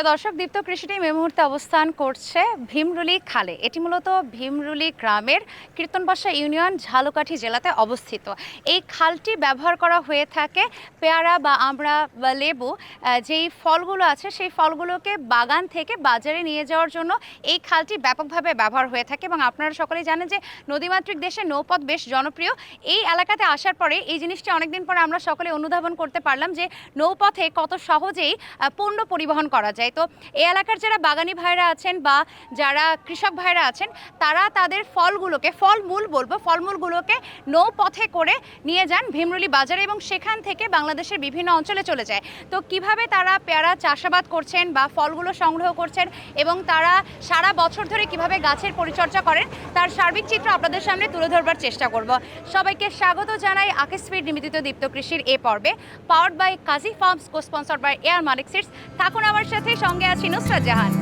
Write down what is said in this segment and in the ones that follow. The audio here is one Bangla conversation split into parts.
প্রিয় দর্শক, দীপ্ত কৃষি টিম এই মুহূর্তে অবস্থান করছে ভীমরুলি খালে। এটি মূলত ভীমরুলি গ্রামের কীর্তনবাসা ইউনিয়ন ঝালকাঠি জেলাতে অবস্থিত। এই খালটি ব্যবহার করা হয়ে থাকে পেয়ারা বা আমরা বা লেবু যেই ফলগুলো আছে সেই ফলগুলোকে বাগান থেকে বাজারে নিয়ে যাওয়ার জন্য এই খালটি ব্যাপকভাবে ব্যবহার হয়ে থাকে এবং আপনারা সকলেই জানেন যে নদীমাতৃক দেশে নৌপথ বেশ জনপ্রিয়। এই এলাকাতে আসার পরে এই জিনিসটি অনেকদিন পরে আমরা সকলে অনুধাবন করতে পারলাম যে নৌপথে কত সহজেই পণ্য পরিবহন করা যায়। তো এই এলাকার যারা বাগানি ভাইরা আছেন বা যারা কৃষক ভাইরা আছেন, তারা তাদের ফলগুলোকে, ফলমূল বলব, ফলমূলগুলোকে নৌপথে করে নিয়ে যান ভীমরুলি বাজারে এবং সেখান থেকে বাংলাদেশের বিভিন্ন অঞ্চলে চলে যায়। তো কীভাবে তারা পেয়ারা চাষাবাদ করছেন বা ফলগুলো সংগ্রহ করছেন এবং তারা সারা বছর ধরে কীভাবে গাছের পরিচর্যা করেন, তার সার্বিক চিত্র আপনাদের সামনে তুলে ধরবার চেষ্টা করব। সবাইকে স্বাগত জানাই ফিড নিবেদিত দীপ্ত কৃষির এ পর্বে powered by Kazi farms co sponsor by air Malik seeds থাকুন আমার সাথে সঙ্গে আছি নুসরাত জাহান।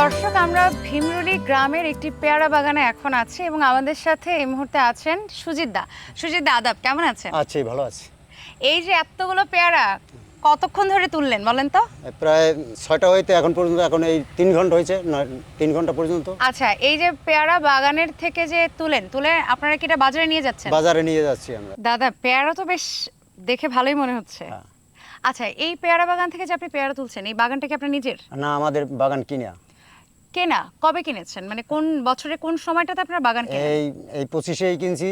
দর্শক আমরা ভীমরুলি গ্রামের একটি পেয়ারা বাগানে এখন আছি এবং আমাদের সাথে এই মুহূর্তে আছেন সুজিত দা। সুজিত দা আদাব কেমন আছেন? আছি ভালো আছি। এই যে এতগুলো পেয়ারা কতক্ষণ ধরে তুললেন বলেন তো? প্রায় ছয়টা হইতে এখন পর্যন্ত এখন এই তিন ঘণ্টা হয়েছে তিন ঘণ্টা পর্যন্ত। আচ্ছা এই যে পেয়ারা বাগানের থেকে যে তুলেন তুলে আপনারা কি এটা বাজারে নিয়ে যাচ্ছেন? বাজারে নিয়ে যাচ্ছি আমরা। দাদা পেয়ারা তো বেশ দেখে ভালোই মনে হচ্ছে। হ্যাঁ। আচ্ছা এই পেয়ারা বাগান থেকে যে আপনি পেয়ারা তুলছেন এই বাগানটা কি আপনার নিজের? না আমাদের বাগান কিনা। কেনা কবে কিনেছেন? মানে কোন বছরে কোন সময়টাতে আপনার বাগান কেনেন? এই এই পঁচিশেই কিনছি।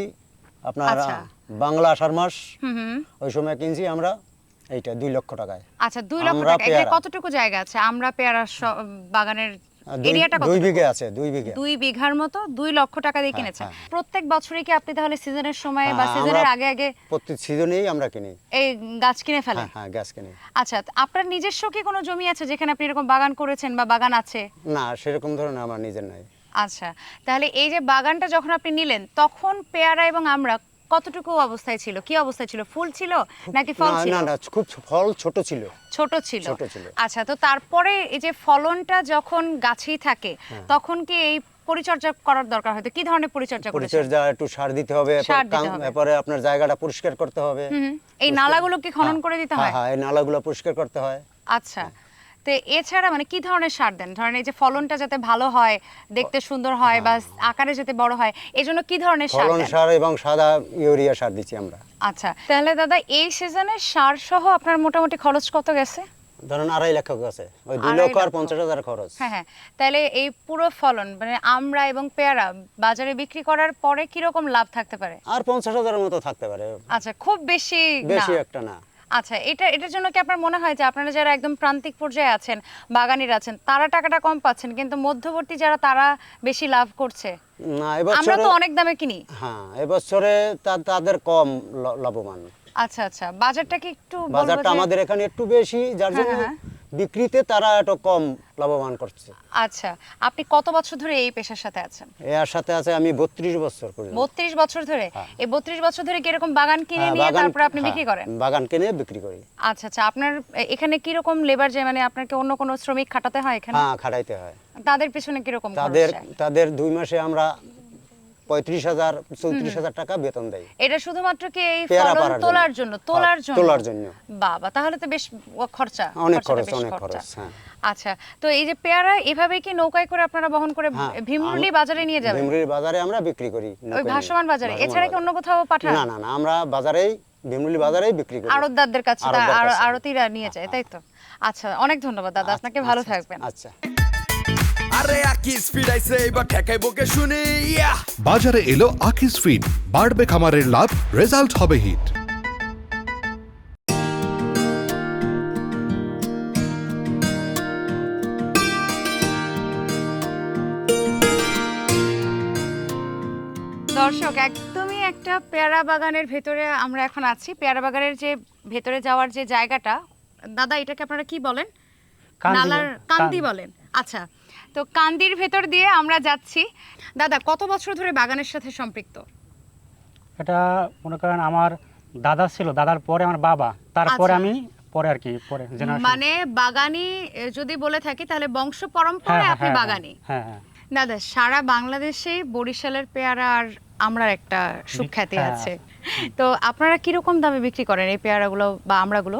আপনার আচ্ছা। বাংলা আষাঢ় মাস হুম হুম। ওই সময় কিনছি আমরা। এইটা দুই লক্ষ টাকায়। আচ্ছা দুই লক্ষ টাকা। এখানে। কতটুকু জায়গা আছে? আমরা পেয়ারা বাগানের এরিয়াটা কত দুই বিঘে আছে দুই বিঘে। দুই বিঘার মতো দুই লক্ষ টাকা দিয়ে হ্যাঁ, কিনেছেন। হ্যাঁ। প্রত্যেক বছরই কি আপনি তাহলে সিজনের সময় বা হ্যাঁ, সিজনের আগে আগে প্রতি সিজনেই আমরা কিনি। এই গাছ কিনে ফেলেন? হ্যাঁ হ্যাঁ গ্যাস কিনি। আচ্ছা আপনার নিজস্ব কি কোনো জমি আছে যেখানে আপনি এরকম বাগান করেছেন বা বাগান আছে? না সেরকম ধরনের আমার নিজের নাই। আচ্ছা তাহলে এই যে বাগানটা যখন আপনি নিলেন তখন পেয়ারা এবং আমরা কতটুকু অবস্থায় ছিল? কি অবস্থায় ছিল? ফুল ছিল নাকি ফল ছিল? না না খুব ফল ছোট ছিল। ছোট ছিল। ছোট ছিল। আচ্ছা তো তারপরে এই যে ফলনটা যখন গাছেই থাকে হ্যাঁ। তখন কি এই পরিচর্যা করার দরকার হয়তো কি ধরনের পরিচর্যা পরিচর্যা একটু সার দিতে হবে। এরপরে আপনার জায়গাটা পরিষ্কার করতে হবে। এই নালাগুলো কি খনন হ্যাঁ, করে দিতে হ্যাঁ, হয়? হ্যাঁ এই নালাগুলো পরিষ্কার করতে হয়। আচ্ছা। তো এছাড়া মানে কি ধরনের সার দেন? ধরেন এই যে ফলনটা যাতে ভালো হয় দেখতে সুন্দর হয় বা আকারে যাতে বড় হয় এজন্য কি ধরনের সার। ফলন সার এবং সাদা ইউরিয়া সার দিচ্ছি আমরা। আচ্ছা তাহলে দাদা এই সিজনে সার সহ আপনার মোটামুটি খরচ কত গেছে? ধরুন আড়াই লক্ষ আছে ওই দুই লক্ষ আর। পঞ্চাশ হাজার খরচ। হ্যাঁ হ্যাঁ। তাহলে এই পুরো ফলন মানে আমরা এবং পেয়ারা বাজারে বিক্রি করার পরে কি রকম লাভ থাকতে পারে? আর পঞ্চাশ হাজারের মতো থাকতে পারে। আচ্ছা খুব বেশি বেশি একটা না। আচ্ছা এটা এটার জন্য কি আপনার মনে হয় যে আপনারা যারা একদম প্রান্তিক পর্যায়ে আছেন বাগানির আছেন তারা টাকাটা কম পাচ্ছেন কিন্তু মধ্যবর্তী যারা তারা বেশি লাভ করছে? না আমরা তো অনেক দামে কিনি। হ্যাঁ এবছরে তাদের কম লাভবান। আচ্ছা আচ্ছা। বাজারটা কি একটু বাজারটা আমাদের এখানে একটু বেশি যার হ্যাঁ, জন্য হ্যাঁ। বিক্রিতে তারা একটু কম লাভবান করছে। আচ্ছা। আপনি কত বছর ধরে এই পেশার সাথে আছেন? এর সাথে আছে আমি বত্রিশ বছর পর্যন্ত বত্রিশ বছর ধরে? হ্যাঁ। এই বত্রিশ বছর ধরে কি এরকম বাগান কিনে হ্যাঁ, নিয়ে তারপরে আপনি হ্যাঁ, বিক্রি করেন? বাগান কিনে বিক্রি করি। আচ্ছা আচ্ছা। আপনার এখানে কি রকম লেবার যায় মানে আপনাকে অন্য কোনো শ্রমিক খাটাতে হয় এখানে? হ্যাঁ খাটাইতে হয়। তাদের পিছনে কি রকম তাদের? তাদের দুই মাসে আমরা পঁয়ত্রিশ হাজার চৌত্রিশ হাজার টাকা বেতন দেয়। এটা শুধুমাত্র কি এই ফলন তোলার জন্য। তোলার হ্যাঁ, জন্য। তোলার জন্য। বাবা তাহলে তো বেশ খরচা। অনেক খরচ, অনেক খরচ, হ্যাঁ। আচ্ছা তো এই যে পেয়ারা এভাবে কি নৌকায় করে আপনারা বহন করে হ্যাঁ, ভীমরুলি বাজারে নিয়ে যাবেন? ভীমরুলির বাজারে আমরা বিক্রি করি ওই ভাসমান বাজারে? এছাড়া কি অন্য কোথাও পাঠান? না না না আমরা বাজারেই ভীমরুলি বাজারেই বিক্রি করি। আড়তদারদের কাছে আড়তিরা নিয়ে যায় তাই তো? আচ্ছা অনেক ধন্যবাদ দাদা। আপনাকে ভালো আচ্ছা, থাকবেন। আচ্ছা। আরে আকি স্পিড আইছে এবার ঠেকাই বকে শুনি ইয়া। বাজারে এলো আকিস ফিড বাড়বে খামারের লাভ রেজাল্ট হবে হিট দর্শক একদমই একটা পেয়ারা বাগানের ভেতরে আমরা এখন আছি। পেয়ারা বাগানের যে ভেতরে যাওয়ার যে জায়গাটা দাদা এটাকে আপনারা কি বলেন? নালার কান্দি। বলেন। আচ্ছা তো কান্দির ভেতর দিয়ে আমরা যাচ্ছি। দাদা কত বছর ধরে বাগানের সাথে সম্পৃক্ত? এটা মনে করেন আমার দাদা ছিল দাদার পরে আমার বাবা। তারপরে আচ্ছা। আমি পরে আর কি পরে মানে বাগানি যদি বলে থাকি তাহলে বংশ হ্যাঁ, পরম্পরায় হ্যাঁ, আপনি হ্যাঁ, বাগানি। হ্যাঁ হ্যাঁ দাদা সারা বাংলাদেশেই বরিশালের পেয়ারা আর আমরার একটা সুখ্যাতি হ্যাঁ। আছে। তো আপনারা কীরকম দামে বিক্রি করেন এই পেয়ারাগুলো বা আমড়াগুলো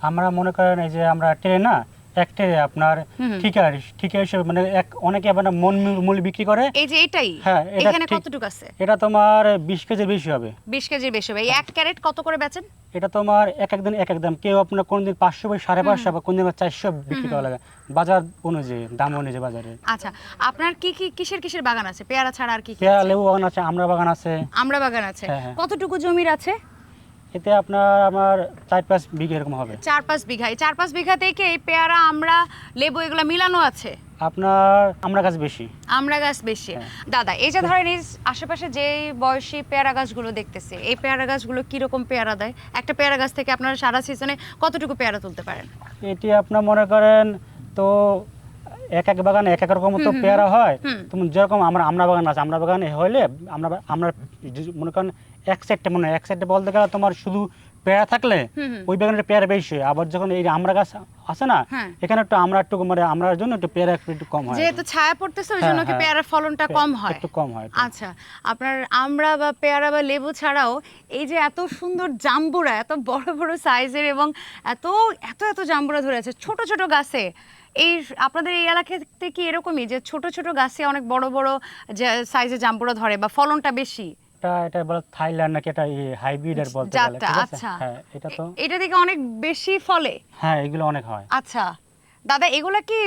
আমরা মনে করেন এই যে আমরা ট্রেনে না এক আপনার। ঠিকা ঠিকা হিসেবে মানে এক অনেকে আবার মন মূল্য বিক্রি করে। এই যে এটাই হ্যাঁ, এখানে কতটুকু আছে? এটা তোমার বিশ কেজির বেশি হবে। বিশ কেজির বেশি হবে। এই এক ক্যারেট কত করে বেচেন? এটা তোমার এক একদিন এক এক দাম। কেউ আপনার কোনদিন পাঁচশো বা সাড়ে পাঁচশো বা কোনদিন বা চারশো বিক্রি করা লাগে। বাজার অনুযায়ী দাম অনুযায়ী বাজারে। আচ্ছা আপনার কি কি কিসের কিসের বাগান আছে? পেয়ারা ছাড়া আর কি কি পেয়ারা লেবু বাগান আছে আমরা বাগান আছে। আমড়া বাগান আছে। হ্যাঁ, হ্যাঁ। কতটুকু জমির আছে? এতে আপনার আমার চার পাঁচ বিঘা এরকম হবে। চার পাঁচ বিঘা। এই চার পাঁচ বিঘা থেকে এই পেয়ারা আমরা লেবু এগুলো মিলানো আছে? আপনার আমরা গাছ বেশি। আমরা গাছ বেশি। হ্যাঁ। দাদা এই যে ধরেন এই আশেপাশে যে বয়সী পেয়ারা গাছগুলো দেখতেছি এই পেয়ারা গাছগুলো কীরকম পেয়ারা দেয়? একটা পেয়ারা গাছ থেকে আপনারা সারা সিজনে কতটুকু পেয়ারা তুলতে পারেন? এটি আপনার মনে করেন তো এক এক বাগানে এক এক রকম তো পেয়ারা হয় তুমি যেরকম আমরা আমরা বাগান আছে আমরা বাগানে হইলে আমরা আমরা মনে করেন এক সাইডটা মনে হয় এক সাইডে বলতে গেলে তোমার শুধু পেয়ারা থাকলে। ওই বাগানের পেয়ারা বেশি হয়। আবার যখন এই আমরা গাছ আছে না হ্যাঁ। এখানে একটু আমরা একটু মানে আমরার জন্য একটু পেয়ারা একটু কম হয় যেহেতু ছায়া পড়তেছে ওই হ্যাঁ, জন্য কি হ্যাঁ। পেয়ারার ফলনটা কম হয় একটু কম হয় আচ্ছা আপনার আমরা বা পেয়ারা বা লেবু ছাড়াও এই যে এত সুন্দর জাম্বুরা এত বড় বড় সাইজের এবং এত এত এত জাম্বুরা ধরে আছে ছোট ছোট গাছে এই আপনাদের এই এলাকাতে কি এরকমই যে ছোট ছোট গাছে অনেক বড় বড় সাইজে জাম্বুরা ধরে বা ফলনটা বেশি? এটা এটা বলে থাইল্যান্ড নাকি এটা হাইব্রিডের বলতে গেলে ঠিক আছে? আচ্ছা। হ্যাঁ এটা তো এটা থেকে অনেক বেশি ফলে? হ্যাঁ এগুলো অনেক হয়। আচ্ছা। দাদা এগুলা কি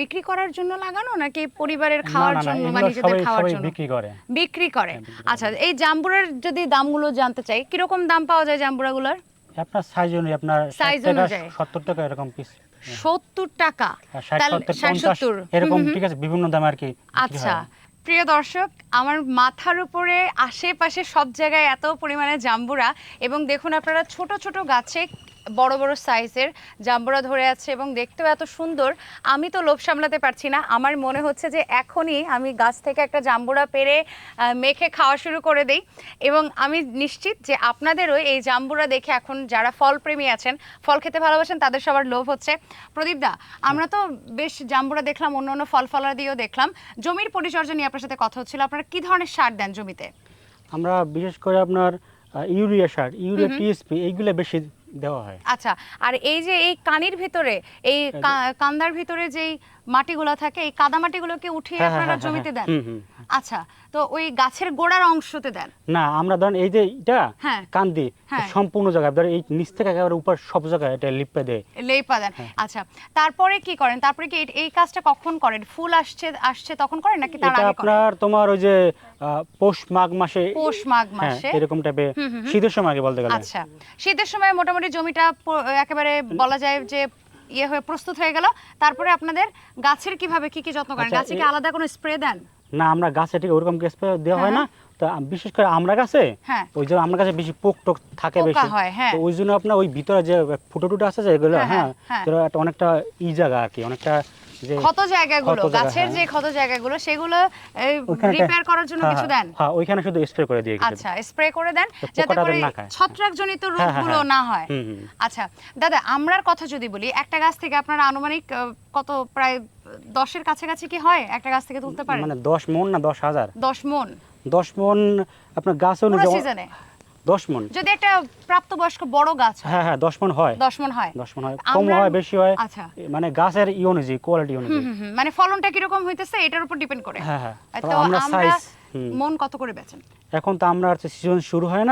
বিক্রি করার জন্য লাগানো নাকি পরিবারের খাওয়ার জন্য এগুলো নিজেদের খাওয়ার জন্য? বিক্রি করে। বিক্রি করে। হ্যাঁ। আচ্ছা এই জাম্বুরের যদি দামগুলো জানতে চাই কীরকম দাম পাওয়া যায় জাম্বুরাগুলোর আপনার সাইজ অনুযায়ী আপনার টাকা অনুযায়ী। সত্তর টাকা এরকম পিস সত্তর টাকা। সত্তর এরকম। ঠিক আছে বিভিন্ন দামে আর কি আচ্ছা। প্রিয় দর্শক আমার মাথার উপরে আশেপাশে সব জায়গায় এত পরিমাণে জাম্বুরা। এবং দেখুন আপনারা ছোট ছোট গাছে বড় বড় সাইজের জাম্বুরা ধরে আছে এবং দেখতেও এত সুন্দর। আমি তো লোভ সামলাতে পারছি না। আমার মনে হচ্ছে যে এখনই আমি গাছ থেকে একটা জাম্বুরা পেরে মেখে খাওয়া শুরু করে দেই। এবং আমি নিশ্চিত যে আপনাদেরও এই জাম্বুরা দেখে এখন যারা ফল প্রেমী আছেন ফল খেতে ভালোবাসেন তাদের সবার লোভ হচ্ছে। প্রদীপ দা আমরা তো বেশ জাম্বুরা দেখলাম অন্য অন্য ফল ফলা দিয়েও দেখলাম। জমির পরিচর্যা নিয়ে আপনার সাথে কথা হচ্ছিল। আপনারা কি ধরনের সার দেন জমিতে? আমরা বিশেষ করে আপনার ইউরিয়া সার ইউরিয়া টিএসপি এইগুলো বেশি দেওয়া হয়। আচ্ছা আর এই যে এই কানের ভিতরে এই কা- কান্দার ভিতরে যেই মাটিগুলো থাকে এই কাদা মাটিগুলোকে উঠিয়ে হ্যাঁ, হ্যাঁ, আপনারা হ্যাঁ, জমিতে দেন। আচ্ছা তো ওই গাছের গোড়ার অংশতে দেন। না আমরা ধরেন এই যে এটা। কান্দি। সম্পূর্ণ জায়গায় ধরেন এই নিচ থেকে একেবারে উপর সব জায়গায় এটা লিপে দেয়। লেপা দেন। আচ্ছা তারপরে কি করেন? তারপরে কি এই- কাজটা কখন করেন? ফুল আসছে আসছে তখন করেন নাকি তার আগে করেন? আপনার তোমার ওই যে পৌষ মাঘ মাসে পৌষ মাঘ মাসে। এরকম হুম। শীতের সময় আগে বলতে গেলে। আচ্ছা শীতের সময় মোটামুটি জমিটা একেবারে বলা যায় যে ইয়ে হয়ে প্রস্তুত হয়ে গেল তারপরে আপনাদের গাছের কীভাবে কি কি যত্ন করেন আচ্ছা, গাছে কি আলাদা কোনো স্প্রে দেন না আমরা গাছে ঠিক ওরকম স্প্রে দেওয়া হয় না তো বিশেষ করে আমরা গাছে হ্যাঁ। ওই যে আমরা গাছে বেশি পোক টোক থাকে বেশি হ্যাঁ। তো ওই জন্য আপনার ওই ভিতরে যে ফুটো টুটো আছে হ্যাঁ, হ্যাঁ, হ্যাঁ হ্যাঁ। অনেকটা ই জায়গা আর কি অনেকটা ক্ষত জায়গাগুলো গাছের যে হ্যাঁ। ক্ষত জায়গাগুলো সেগুলো রিপেয়ার করার জন্য হ্যাঁ, কিছু হ্যাঁ, দেন? হ্যাঁ ওইখানে শুধু স্প্রে করে দিয়ে আচ্ছা স্প্রে করে দেন যাতে করে ছত্রাকজনিত রোগগুলো। না হয়। আচ্ছা দাদা আমরার কথা যদি বলি একটা গাছ থেকে আপনারা আনুমানিক কত প্রায় দশের কাছাকাছি কি হয়? একটা গাছ থেকে তুলতে পারেন? মানে দশ মন না দশ হাজার? দশ মন। দশ মন আপনার গাছ অনুযায়ী দশ মন। যদি একটা প্রাপ্তবয়স্ক বড় গাছ হ্যাঁ। হ্যাঁ দশ মন হয়। দশ মন হয়। দশ মন হয়। কম হয় বেশি হয়। আচ্ছা। মানে গাছের ই অনুযায়ী কোয়ালিটি অনুযায়ী মানে ফলনটা কীরকম হইতেছে এটার উপর ডিপেন্ড করে। হ্যাঁ, হ্যাঁ। তো আমরা হুম। মন কত করে বেচেন? এখন তো আমরা সিজন শুরু হয়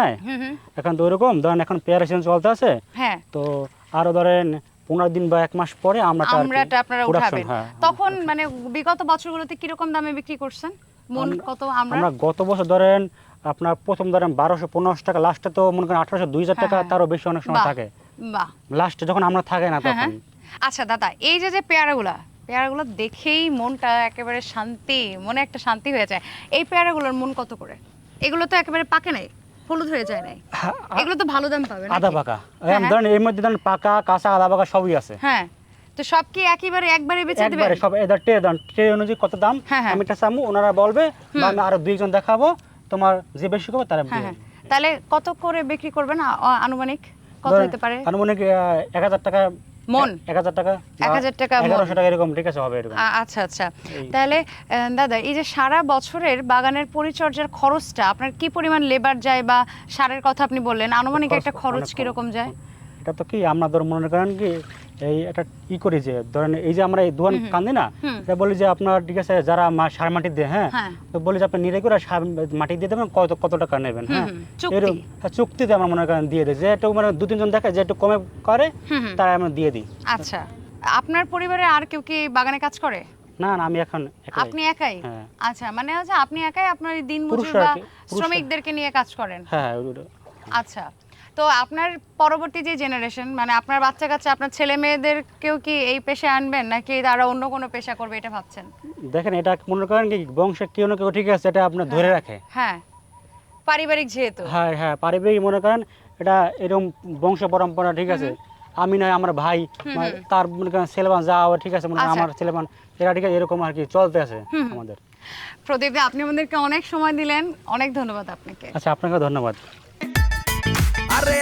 এখন তো ধরেন এখন পেয়ারা সিজন চলতে আছে। হ্যাঁ। তো আরও ধরেন পনেরো দিন বা এক মাস পরে আমরা আমরাটা আপনারা উঠাবেন। হ্যাঁ, তখন মানে বিগত বছরগুলোতে কীরকম দামে বিক্রি করছেন? মন কত আমরা আমরা গত বছর ধরেন আপনার প্রথম ধরেন বারোশো পনেরোশো টাকা লাস্টে তো মনে করেন আঠারোশো দুই হাজার হ্যাঁ, টাকা হ্যাঁ। তারও বেশি অনেক সময় থাকে। লাস্টে যখন আমরা থাকে না হ্যাঁ, তখন হ্যাঁ। আচ্ছা দাদা এই যে যে পেয়ারাগুলা পেয়ারাগুলো দেখেই মনটা একেবারে শান্তি মনে একটা শান্তি হয়ে যায়। এই পেয়ারাগুলোর মন কত করে? এগুলো তো একেবারে পাকে নাই হলুদ হয়ে যায় নাই। এগুলো তো ভালো দাম পাবে আদা পাকা। হ্যাঁ, ধরেন এর মধ্যে ধরেন পাকা কাঁচা আদা পাকা সবই আছে। হ্যাঁ তো সব কি একইবারে একবারে বেচে দেবেন? একবারে সব এদের ট্রে দেন ট্রে অনুযায়ী কত দাম? হ্যাঁ, হ্যাঁ। আমি এটা চামু ওনারা বলবে বা আমি আরও দুইজন দেখাবো তোমার যে বেশি করবে তারা হ্যাঁ হ্যাঁ। তাহলে কত করে বিক্রি করবেন আনুমানিক? কত হতে পারে? আনুমানিক এক হাজার টাকা মন? এক হাজার টাকা এক হাজার টাকা। এগারোশো টাকা এরকম ঠিক আছে হবে এরকম। আচ্ছা আচ্ছা। তাহলে দাদা এই যে সারা বছরের বাগানের পরিচর্যার খরচটা আপনার কি পরিমাণ লেবার যায় বা সারের কথা আপনি বললেন? আনুমানিক একটা খরচ কীরকম যায়? এটা তো কি আমরা ধর মনে করেন কি? এই একটা ই করি যে ধরেন এই যে আমরা এই দোয়ান কান্দি না এটা বলি যে আপনার ঠিক আছে যারা মা- সার মাটি দেয় হ্যাঁ? হ্যাঁ। তো বলি যে আপনি নিরে করে সার মাটি দিয়ে দেবেন কত কত টাকা নেবেন হ্যাঁ? এরকম হ্যাঁ, চুক্তিতে আমরা মনে করেন দিয়ে দিই। যে একটু মানে দু তিনজন দেখে যে একটু কমে করে। তারা আমরা দিয়ে দিই। আচ্ছা। আপনার পরিবারে আর কেউ কি বাগানে কাজ করে? না না আমি এখন আপনি একাই? হ্যাঁ। আচ্ছা মানে হচ্ছে আপনি একাই আপনার দিন মজুর বা শ্রমিকদেরকে নিয়ে কাজ করেন? হ্যাঁ আচ্ছা। তো আপনার পরবর্তী যে জেনারেশন মানে আপনার বাচ্চা কাচ্চা আপনার ছেলে মেয়েদের মেয়েদেরকেও কি এই পেশায় আনবেন নাকি তারা অন্য কোনো পেশা করবে এটা ভাবছেন? দেখেন এটা মনে করেন কি বংশে কেউ না কেউ ঠিক আছে এটা আপনার ধরে রাখে। হ্যাঁ পারিবারিক যেহেতু। হ্যাঁ হ্যাঁ পারিবারিক মনে করেন এটা এরকম বংশ পরম্পরা ঠিক আছে? আমি নয় আমার ভাই মানে তার মনে করেন ছেলেমান যা ঠিক আছে? মনে করেন আচ্ছা। আমার ছেলেমান এরা ঠিক আছে এরকম আর কি চলতে আছে আমাদের। প্রদীপ আপনি আমাদেরকে অনেক সময় দিলেন অনেক ধন্যবাদ আপনাকে। আচ্ছা আপনাকে ধন্যবাদ। আরে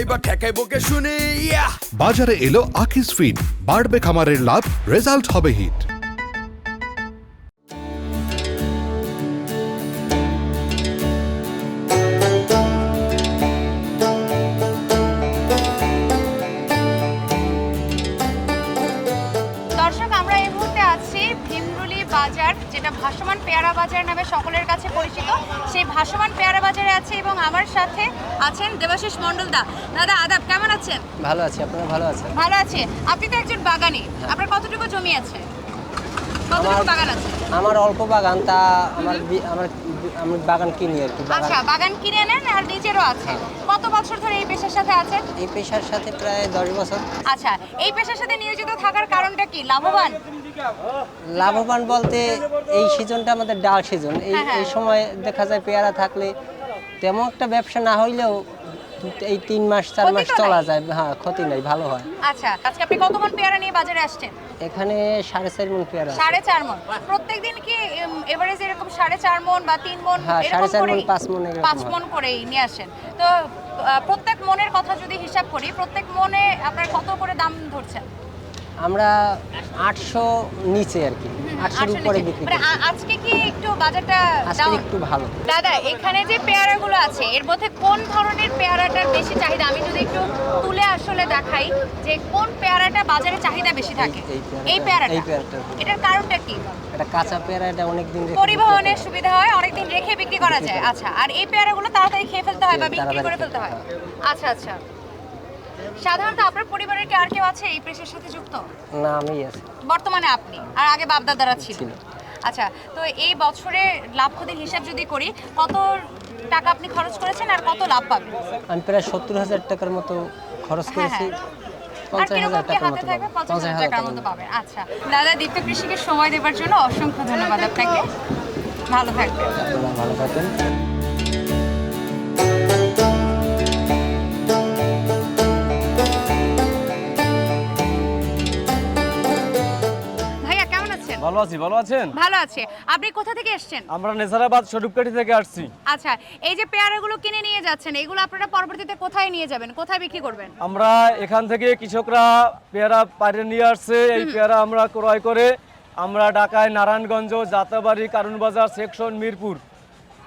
এবার শুনি বাজারে এলো আকিস ফিড বাড়বে খামারের লাভ রেজাল্ট হবে হিট আছেন? দেবাশিস মণ্ডল দা। দাদা আদাব কেমন আছেন? ভালো আছি আপনারা ভালো আছেন? ভালো আছে। আপনি তো একজন বাগানি। আপনার কতটুকু জমি আছে? কতটুকু বাগান আছে? আমার অল্প বাগান তা আমার আমার আমি বাগান কিনি আর কি আচ্ছা বাগান কিনে নেন আর নিজেরও আছে। কত বছর ধরে এই পেশার সাথে আছেন? এই পেশার সাথে প্রায় দশ বছর। আচ্ছা এই পেশার সাথে নিয়োজিত থাকার কারণটা কি? লাভবান? লাভবান বলতে এই সিজনটা আমাদের ডাল সিজন এই হ্যাঁ, হ্যাঁ। এই সময় দেখা যায় পেয়ারা থাকলে তেমন একটা ব্যবসা না হইলেও এই তিন মাস চার মাস চলা যায়। হ্যাঁ ক্ষতি নাই ভালো হয়। আচ্ছা আজকে আপনি কত মন পেয়ারা নিয়ে বাজারে আসছেন? এখানে সাড়ে চার মন পেয়ারা। সাড়ে চার মন। প্রত্যেকদিন কি এভারেজ এরকম সাড়ে চার মন বা তিন মন হ্যাঁ, এরকম সাড়ে চার মন পাঁচ এরকম পাঁচ। মন করেই নিয়ে আসেন। তো প্রত্যেক মনের কথা যদি হিসাব করি প্রত্যেক মনে আপনার কত করে দাম ধরছেন? আমরা আটশো নিচে আর কি। আটশোর উপরে বিক্রি মানে আজকে কি একটু বাজারটা আজকে একটু ভালো। দাদা এখানে যে পেয়ারাগুলো আছে এর মধ্যে কোন ধরনের পেয়ারাটার বেশি চাহিদা? আমি যদি একটু তুলে আসলে দেখাই যে কোন পেয়ারাটা বাজারে চাহিদা বেশি থাকে। এই পেয়ারাটা-। এটার কারণটা কি? এটা কাঁচা পেয়ারা এটা অনেকদিন রেখে পরিবহনের সুবিধা হয় অনেকদিন রেখে বিক্রি করা যায়। আচ্ছা আর এই পেয়ারাগুলো তাড়াতাড়ি খেয়ে ফেলতে হয় বা বিক্রি করে ফেলতে হয়। আচ্ছা আচ্ছা। সাধারণত আপনার পরিবারের কি আর কেউ আছে এই পেশার সাথে যুক্ত? না আমি আছি। বর্তমানে আপনি আর আগে বাপদাদারা ছিল। ছিল। আচ্ছা তো এই বছরে লাভ ক্ষতির হিসাব যদি করি কত টাকা আপনি খরচ করেছেন আর কত লাভ পাবেন? আমি প্রায় সত্তর হাজার টাকার মতো খরচ হ্যাঁ, করেছি। হ্যাঁ। আচ্ছা দাদা দীপ্ত কৃষিকে সময় দেবার জন্য অসংখ্য ধন্যবাদ আপনাকে। ভালো থাকবেন। ভালো থাকবেন। ভালো আছি ভালো আছেন? ভালো আছে। আপনি কোথা থেকে এসেছেন? আমরা নেসারাবাদ স্বরূপকাঠি থেকে আসছি। আচ্ছা এই যে পেয়ারাগুলো কিনে নিয়ে যাচ্ছেন এগুলো আপনারা পরবর্তীতে কোথায় নিয়ে যাবেন? কোথায় বিক্রি করবেন? আমরা এখান থেকে কৃষকরা পেয়ারা পাড়ে নিয়ে আসছে। এই পেয়ারা আমরা ক্রয় করে আমরা ঢাকায় নারায়ণগঞ্জ যাত্রাবাড়ি কারণবাজার সেকশন মিরপুর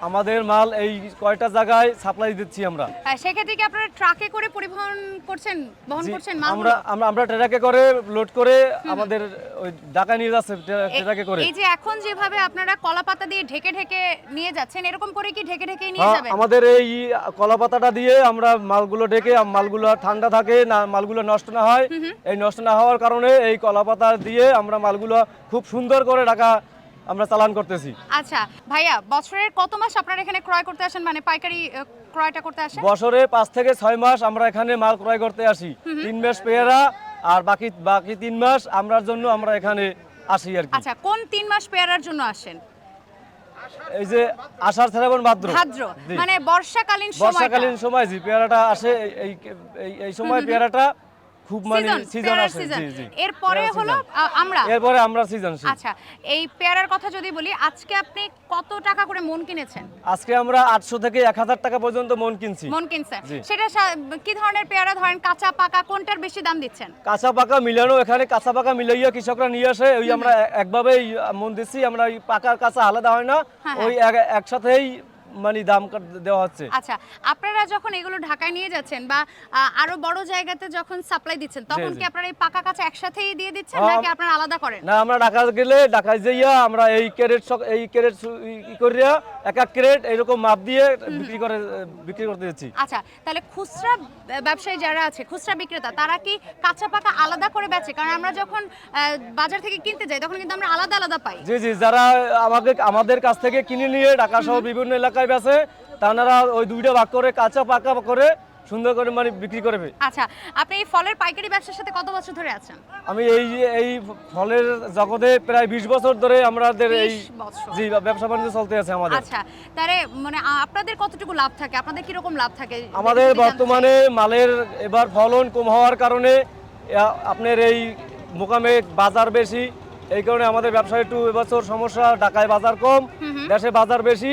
আমাদের মাল এই কয়টা জায়গায় সাপ্লাই দিচ্ছি আমরা। সেক্ষেত্রে কি আপনারা ট্রাকে করে পরিবহন করছেন? বহন করছেন আমরা আমরা আমরা ট্রাকে করে লোড করে আমাদের ওই ঢাকায় নিয়ে যাচ্ছে ট্রাকে করে। এই যে এখন যেভাবে আপনারা কলা পাতা দিয়ে ঢেকে ঢেকে নিয়ে যাচ্ছেন এরকম করে কি ঢেকে ঢেকে নিয়ে হ্যাঁ, যাবেন? আমাদের এই কলা পাতাটা দিয়ে আমরা মালগুলো ঢেকে মালগুলো ঠান্ডা থাকে না মালগুলো নষ্ট না হয়। এই নষ্ট না হওয়ার কারণে এই কলা পাতা দিয়ে আমরা মালগুলো খুব সুন্দর করে ঢাকা আমরা চালান করতেছি। আচ্ছা ভাইয়া বছরের কত মাস আপনারা এখানে ক্রয় করতে আসেন? মানে পাইকারি ক্রয়টা করতে আসেন? বছরে পাঁচ থেকে ছয় মাস আমরা এখানে মাল ক্রয় করতে আসি। তিন মাস পেয়ারা আর বাকি বাকি তিন মাস আমরার জন্য আমরা এখানে আসি আর কি। আচ্ছা কোন তিন মাস পেয়ারার জন্য আসেন? এই যে আষাঢ় শ্রাবণ ভাদ্র। ভাদ্র। মানে বর্ষাকালীন সময় বর্ষাকালীন সময় জি পেয়ারাটা আসে এই এই সময় পেয়ারাটা খুব মানে সিজন season। জি জি। এরপরে হলো আমরা। এরপরে আমরা সিজনশীল আচ্ছা এই পেয়ারার কথা যদি বলি আজকে আপনি কত টাকা করে মন কিনেছেন? আজকে আমরা আটশো থেকে এক হাজার টাকা পর্যন্ত মন কিনছি। মন কিনছেন। জি। সেটা কি ধরনের পেয়ারা ধরেন কাঁচা পাকা কোনটার বেশি দাম দিচ্ছেন? কাঁচা পাকা মিলানো এখানে কাঁচা পাকা মিলাইয়া কৃষকরা নিয়ে আসে ওই আমরা একভাবেই মন দিচ্ছি আমরা ওই পাকার কাঁচা আলাদা হয় না। হ্যাঁ, ওই একসাথেই মানে দাম দেওয়া হচ্ছে। আচ্ছা আপনারা যখন এগুলো ঢাকায় নিয়ে যাচ্ছেন বা আরও বড় জায়গাতে যখন সাপ্লাই দিচ্ছেন তখন কি আপনারা এই পাকা কাঁচা একসাথেই দিয়ে দিচ্ছেন নাকি আপনারা আলাদা করেন? না আমরা ঢাকা গেলে ঢাকায় যাইয়া আমরা এই ক্যারেট এই ক্যারেট করিয়া এক এক ক্যারেট এইরকম মাপ দিয়ে বিক্রি করে বিক্রি করতে যাচ্ছি আচ্ছা তাহলে খুচরা ব্যবসায়ী যারা আছে খুচরা বিক্রেতা তারা কি কাঁচা পাকা আলাদা করে বেচে? কারণ আমরা যখন বাজার থেকে কিনতে যাই তখন কিন্তু আমরা আলাদা আলাদা পাই। জি জি যারা আমাকে আমাদের কাছ থেকে কিনে নিয়ে ঢাকা সহ বিভিন্ন এলাকায় বেচে তারা ওই দুইটা ভাগ করে কাঁচা পাকা করে সুন্দর করে মানে বিক্রি করবে আচ্ছা আপনি এই ফলের পাইকারি ব্যবসার সাথে কত বছর ধরে আছেন? আমি এই এই ফলের জগতে প্রায় বিশ বছর ধরে আমাদের এই জি ব্যবসা বাণিজ্য চলতে আছে আমাদের। আচ্ছা তাহলে মানে আপনাদের কতটুকু লাভ থাকে? আপনাদের কীরকম লাভ থাকে? আমাদের। বর্তমানে মালের এবার ফলন কম হওয়ার কারণে আপনার এই মোকামে বাজার বেশি। এই কারণে আমাদের ব্যবসায় একটু এবছর সমস্যা ঢাকায় বাজার কম দেশে বাজার বেশি।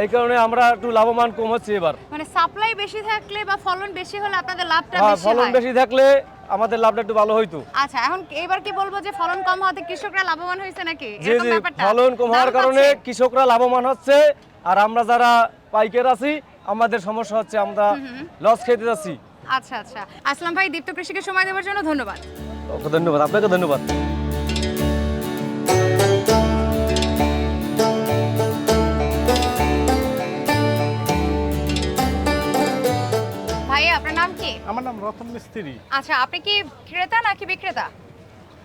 এই কারণে আমরা একটু লাভবান কম হচ্ছে এবার। মানে সাপ্লাই বেশি থাকলে বা ফলন বেশি হলে আপনাদের লাভটা হ্যাঁ, বেশি ফলন বেশি থাকলে আমাদের লাভটা একটু ভালো হইতো। আচ্ছা এখন এবার কি বলব যে ফলন কম হওয়াতে কৃষকরা লাভবান হয়েছে নাকি? এরকম ব্যাপারটা? ফলন কম হওয়ার কারণে কৃষকরা লাভবান হচ্ছে আর আমরা যারা পাইকার আছি আমাদের সমস্যা হচ্ছে আমরা লস খেতে যাচ্ছি। আচ্ছা আচ্ছা। আসলাম ভাই দীপ্ত কৃষিকে সময় দেওয়ার জন্য ধন্যবাদ। ওকে, ধন্যবাদ। আপনাকে ধন্যবাদ। রতন মিস্ত্রি আচ্ছা আপনি কি ক্রেতা নাকি বিক্রেতা?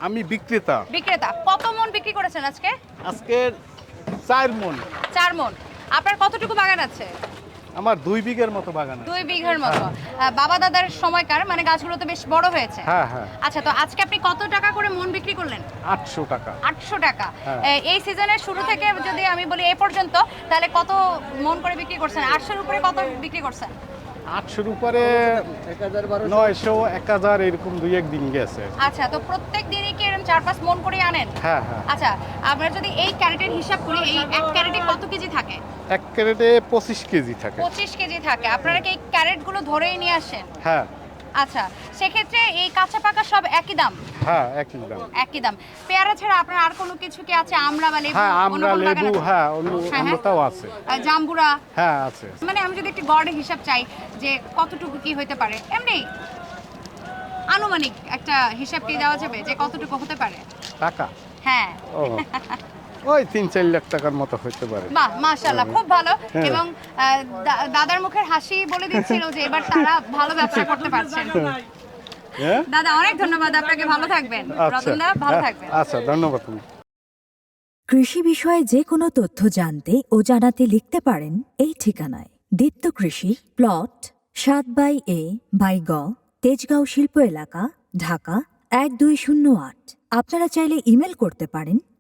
আমি বিক্রেতা। বিক্রেতা। কত মন বিক্রি করেছেন আজকে? আজকে চার মন। চার মন। আপনার কতটুকু বাগান আছে? আমার দুই বিঘের মতো বাগান দুই বিঘার মতো। বাবা দাদার সময়কার মানে গাছগুলো তো বেশ বড় হয়েছে। হ্যাঁ হ্যাঁ। আচ্ছা তো আজকে আপনি কত টাকা করে মন বিক্রি করলেন? আটশো টাকা। আটশো টাকা। হ্যাঁ। এই সিজনের শুরু থেকে যদি আমি বলি এ পর্যন্ত তাহলে কত মন করে বিক্রি করছেন? আটশোর উপরে কত বিক্রি করছেন? আটশোর উপরে নয়শো এক হাজার এরকম দুই এক দিন গেছে। আচ্ছা তো প্রত্যেক দিনই কি এরকম চার পাঁচ মন করে আনেন? হ্যাঁ হ্যাঁ। আচ্ছা আমরা যদি এই ক্যারেটের হিসাব করি এই এক ক্যারেটে কত কেজি থাকে? এক ক্যারেটে পঁচিশ কেজি থাকে। পঁচিশ কেজি থাকে। আপনারা কি এই ক্যারেটগুলো ধরেই নিয়ে আসেন? হ্যাঁ। আচ্ছা সেক্ষেত্রে এই কাঁচা পাকা সব একই দাম? হ্যাঁ একই দাম। একই দাম। পেয়ারা ছাড়া আপনার আর কোনো কিছু কি আছে? আমরা বা লেবু হ্যাঁ আমরা লেবু হ্যাঁ হ্যাঁ, হ্যাঁ। অন্যটাও আছে। জাম্বুরা? হ্যাঁ আছে। মানে আমি যদি একটু গড়ে হিসাব চাই যে কতটুকু কি হতে পারে? এমনি আনুমানিক একটা হিসাব কি দেওয়া যাবে যে কতটুকু হতে পারে? টাকা? হ্যাঁ। ও ওই তিন চার লাখ টাকার মতো হতে পারে। বাহ মাশাআল্লাহ খুব ভালো। হ্যাঁ। এবং দাদার মুখের হাসি বলে দিচ্ছিল যে এবার তারা ভালো ব্যবসা করতে পারছেন। হ্যাঁ। দাদা অনেক ধন্যবাদ আপনাকে ভালো থাকবেন। আচ্ছা। রতনদা ভালো হ্যাঁ, থাকবেন। আচ্ছা ধন্যবাদ কৃষি বিষয়ে যে কোনো তথ্য জানতে ও জানাতে লিখতে পারেন এই ঠিকানায়। দীপ্ত কৃষি প্লট সাত বাই এ বাই গ তেজগাঁও শিল্প এলাকা ঢাকা এক দুই শূন্য আট। আপনারা চাইলে ইমেল করতে পারেন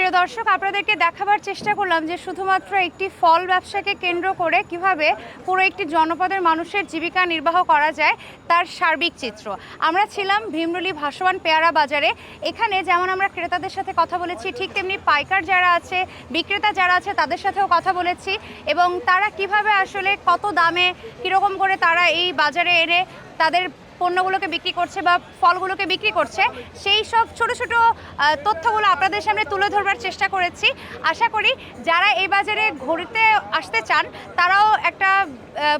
প্রিয় দর্শক, আপনাদেরকে দেখাবার চেষ্টা করলাম যে শুধুমাত্র একটি ফল ব্যবসাকে কেন্দ্র করে কীভাবে পুরো একটি জনপদের মানুষের জীবিকা নির্বাহ করা যায় তার সার্বিক চিত্র। আমরা ছিলাম ভীমরুলি ভাসমান পেয়ারা বাজারে। এখানে যেমন আমরা ক্রেতাদের সাথে কথা বলেছি, ঠিক তেমনি পাইকার যারা আছে, বিক্রেতা যারা আছে, তাদের সাথেও কথা বলেছি এবং তারা কীভাবে আসলে কত দামে, কীরকম করে তারা এই বাজারে এনে তাদের পণ্যগুলোকে বিক্রি করছে বা ফলগুলোকে বিক্রি করছে, সেই সব ছোট ছোট তথ্যগুলো আপনাদের সামনে তুলে ধরবার চেষ্টা করেছি। আশা করি যারা এই বাজারে ঘুরতে আসতে চান, তারাও একটা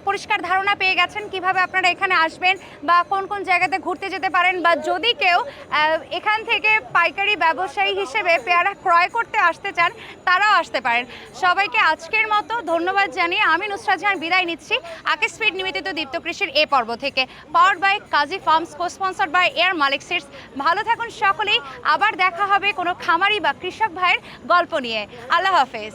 পরিষ্কার ধারণা পেয়ে গেছেন কীভাবে আপনারা এখানে আসবেন বা কোন কোন জায়গাতে ঘুরতে যেতে পারেন বা যদি কেউ এখান থেকে পাইকারি ব্যবসায়ী হিসেবে পেয়ারা ক্রয় করতে আসতে চান, তারাও আসতে পারেন। সবাইকে আজকের মতো ধন্যবাদ জানিয়ে আমি নুসরাত জাহান বিদায় নিচ্ছি। আকেশ ফিড নিবেদিত দীপ্ত কৃষির এ পর্ব থেকে power by Kazi farms co sponsored by air Malik seeds ভালো থাকুন সকলেই। আবার দেখা হবে কোনো খামারি বা কৃষক ভাইয়ের গল্প নিয়ে। আল্লাহ হাফেজ।